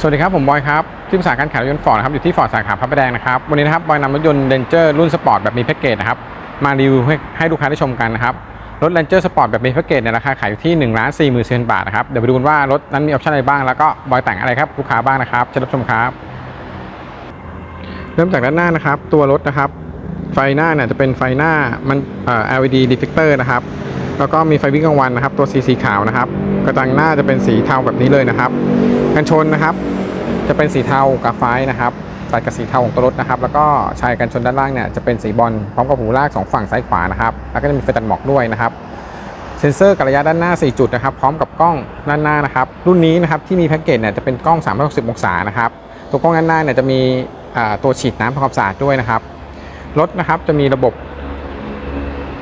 สวัสดีครับ ผมบอยครับ ที่ปรึกษาการขายรถยนต์ฟอร์ดนะครับ อยู่ที่ฟอร์ดสาขาพระประแดงนะครับ วันนี้นะครับ บอยนำรถยนต์เ a นเจอร์รุ่นสปอร์ตแบบมีแพ็กเกจนะครับ มารีวิวให้ให้ลูกค้าได้ชมกันนะครับ รถ r a นเจอร์สปอร์ตแบบมีแพ็กเกจเนี่ยราคาขายอยู่ที่1นึ่งล้านสี่หมื่นบาทนะครับ เดี๋ยวไปดูกันว่ารถนั้นมีออปชั่นอะไรบ้าง แล้วก็บอยแต่งอะไรครับลูกค้าบ้างนะครับเชิญรับชมครับ เริ่มจากด้านหน้านะครับ ตัวรถนะครับ ไฟหน้าเนี่ยจะเป็นไฟหน้ามันเอ่อ LED reflector นะครับ แล้วก็มีไฟวิ่งกลางวันนะครับ ตัวสีสีขาวนะครับ กระจังหน้าจะเป็นสีเทาแบบนี้เลยนะครับ กันชนนะครับ จะเป็นสีเทากราไฟนะครับตัดกับสีเทาของตัวรถนะครับ แล้วก็ชายกันชนด้านล่างเนี่ยจะเป็นสีบอลพร้อมกับหูลากสองฝั่งซ้ายขวานะครับ แล้วก็จะมีไฟตัดหมอกด้วยนะครับเซ็นเซอร์กับระยะด้านหน้า 4 จุดนะครับ พร้อมกับกล้องด้านหน้านะครับ รุ่นนี้นะครับที่มีแพ็กเกจเนี่ยจะเป็นกล้อง 360 องศานะครับ ตัวกล้องด้านหน้าเนี่ยจะมีตัวฉีดน้ำทำความสะอาดด้วยนะครับ รถนะครับจะมีระบบ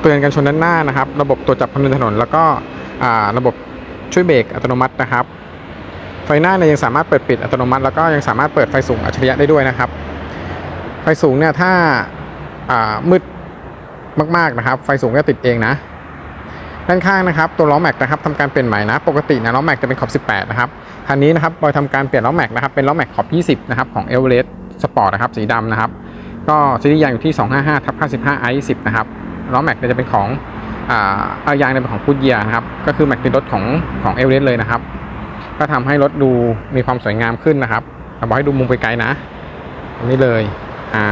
เตือนกันชนด้านหน้านะครับ ระบบตรวจับความเร็วถนน แล้วก็ระบบช่วยเบรกอัตโนมัตินะครับ ไฟหน้าเนี่ยยังสามารถเปิดปิดอัตโนมัติ แล้วก็ยังสามารถเปิดไฟสูงอัจฉริยะได้ด้วยนะครับ ไฟสูงเนี่ยถ้าามืดมากๆนะครับ ไฟสูงก็ติดเองนะ ด้านข้างนะครับตัวล้อแม็กนะครับทำการเปลี่ยนใหม่นะ ปกตินะล้อแม็กจะเป็นขอบ 18 นะครับคันนี้นะครับบอยทำการเปลี่ยนล้อแม็กนะครับเป็นล้อแม็กขอบ 20 นะครับของ e v e r e s t Sport นะครับสีดำนะครับ ก็ซีรีส์ยางอยู่ที่ 255ทับ55 i 10นะครับล้อแม็กจะเป็นของอ่ายางเนี่ยเป็นของพูดเยียนะครับก็คือแม็กติดรถของของ e v e r e s t เลยนะครับ ก็ทำให้รถดูมีความสวยงามขึ้นนะครับเราบอกให้ดูมุมไกลๆนะตรงนี้เลยอ่า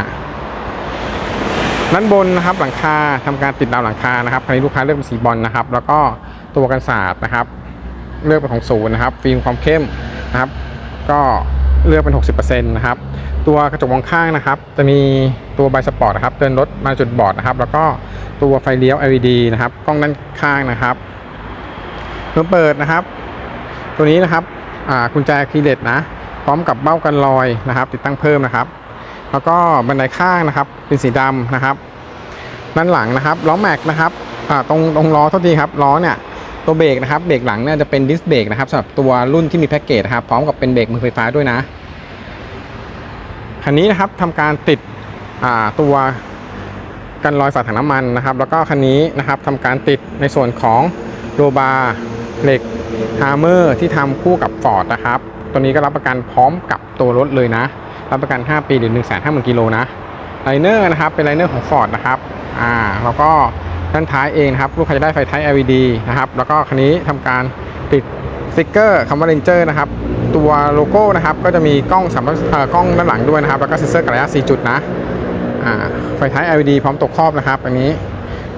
ด้านบนนะครับหลังคาทำการติดดาวหลังคานะครับคันนี้ลูกค้าเลือกเป็นสีบอลนะครับ แล้วก็ตัวกันศาสตร์นะครับ เลือกเป็นของศูนย์นะครับ ฟิล์มความเข้มนะครับ ก็เลือกเป็น 60%นะครับ ตัวกระจกมองข้างนะครับ จะมีตัวไบสปอร์ตนะครับ เตือนรถมาจุดบอดนะครับ แล้วก็ตัวไฟเลี้ยว LED นะครับ กล้องด้านข้างนะครับเมื่อเปิดนะครับ ตัวนี้นะครับกุญแจคีย์เลสนะ พร้อมกับเบ้ากันรอยนะครับ ติดตั้งเพิ่มนะครับ แล้วก็บันไดข้างนะครับ เป็นสีดำนะครับด้านหลังนะครับล้อแม็กนะครับตรงตรงล้อเท่าทีครับล้อเนี่ยตัวเบรกนะครับเบรกหลังเนี่ยจะเป็นดิสเบรกนะครับสำหรับตัวรุ่นที่มีแพ็กเกจนะครับ พร้อมกับเป็นเบรกมือไฟฟ้าด้วยนะคันนี้นะครับทำการติดตัวกันรอยฝาถังน้ำมันนะครับ แล้วก็คันนี้นะครับทำการติดในส่วนของโรบาร์ เหล็กฮาร์เมอร์ที่ทำคู่กับฟอร์ดนะครับ ตัวนี้ก็รับประกันพร้อมกับตัวรถเลยนะ รับประกัน 5 ปีหรือ1 5 0 0 0 0กิโลนะไลเนอร์นะครับ เป็นไลเนอร์ของ Ford นะครับอ่าแล้วก็ด้านท้ายเองครับ ลูกค้าจะได้ไฟท้าย LED นะครับ แล้วก็คันนี้ทำการติดสติกเกอร์คำว่า Ranger นะครับ ตัวโลโก้นะครับ ก็จะมีกล้องสามเอ่อกล้องด้านหลังด้วยนะครับ แล้วก็เซ็นเซอร์กระยะ4จุดนะอ่าไฟท้าย LED พร้อมตกครอบนะครับ อันนี้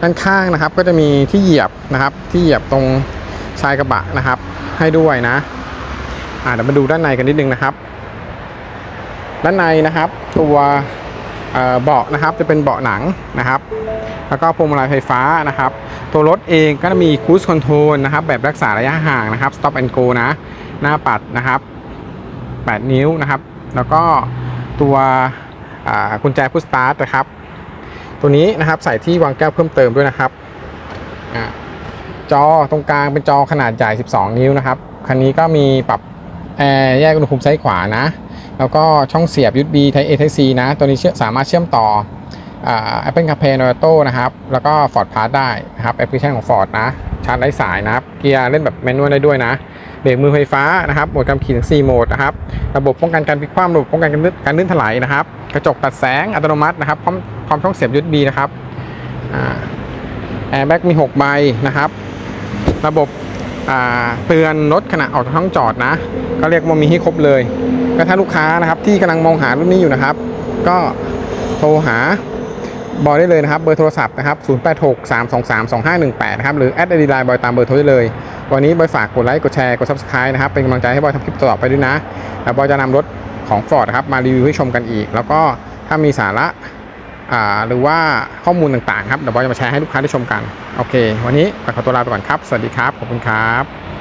ด้านข้างนะครับก็จะมีที่เหยียบนะครับ ที่เหยียบตรง ชายกระบะนะครับ ให้ด้วยนะอ่าเดี๋ยวมาดูด้านในกันนิดนึงนะครับ ด้านในนะครับ ตัวเบาะนะครับจะเป็นเบาะหนังนะครับ แล้วก็พวงมาลัยไฟฟ้านะครับ ตัวรถเองก็จะมีคู i คอนโทรลนะครับ แบบรักษาระยะห่างนะครับ stop and go นะ หน้าปัดนะครับ 8 นิ้วนะครับ แล้วก็ตัวกุญแจพุ s สตาร์ทนะครับ ตัวนี้นะครับใส่ที่วางแก้วเพิ่มเติมด้วยนะครับอ่า จอตรงกลางเป็นจอขนาดใหญ่ 12 นิ้วนะครับ คันนี้ก็มีปรับแอร์แยกอุณหภูมิซ้ายขวานะ แล้วก็ช่องเสียบ USB Type A Type C นะ ตัวนี้เชื่อสามารถเชื่อมต่ออ Apple CarPlay Auto นะครับ แล้วก็ Ford Pass ได้นะครับแอปพลิเคชันของ Ford นะ ชาร์จไร้สายนะครับ เกียร์เล่นแบบแมนนวลได้ด้วยนะ เบรกมือไฟฟ้านะครับ โหมดการขี่ถึง4โหมดนะครับ ระบบป้องกันการพลิกคว่ำระบบป้องกันการลื่นการลื่นถลายนะครับ กระจกตัดแสงอัตโนมัตินะครับ พร้อมพร้อมช่องเสียบ USB นะครับแอร์แบ็กมี 6 ใบนะครับ ระบบเตือนรถขณะออกจากห้องจอดนะ ก็เรียกว่ามีให้ครบเลย ก็ถ้าลูกค้านะครับที่กำลังมองหารุ่นนี้อยู่นะครับ ก็โทรหาบอยได้เลยนะครับ เบอร์โทรศัพท์นะครับ 0863232518 นะครับ หรือแอดไอดีไลน์บอยตามเบอร์โทรได้เลย วันนี้บอยฝากกดไลค์ กดแชร์ กด Subscribe นะครับ เป็นกำลังใจให้บอยทำคลิปต่อไปด้วยนะ แล้วบอยจะนำรถของ Ford นะครับ มารีวิวให้ชมกันอีก แล้วก็ถ้ามีสาระ หรือว่าข้อมูลต่างๆครับเดี๋ยวบอยจะมาแชร์ให้ลูกค้าได้ชมกัน โอเค วันนี้ขอตัวลาไปก่อนครับ สวัสดีครับ ขอบคุณครับ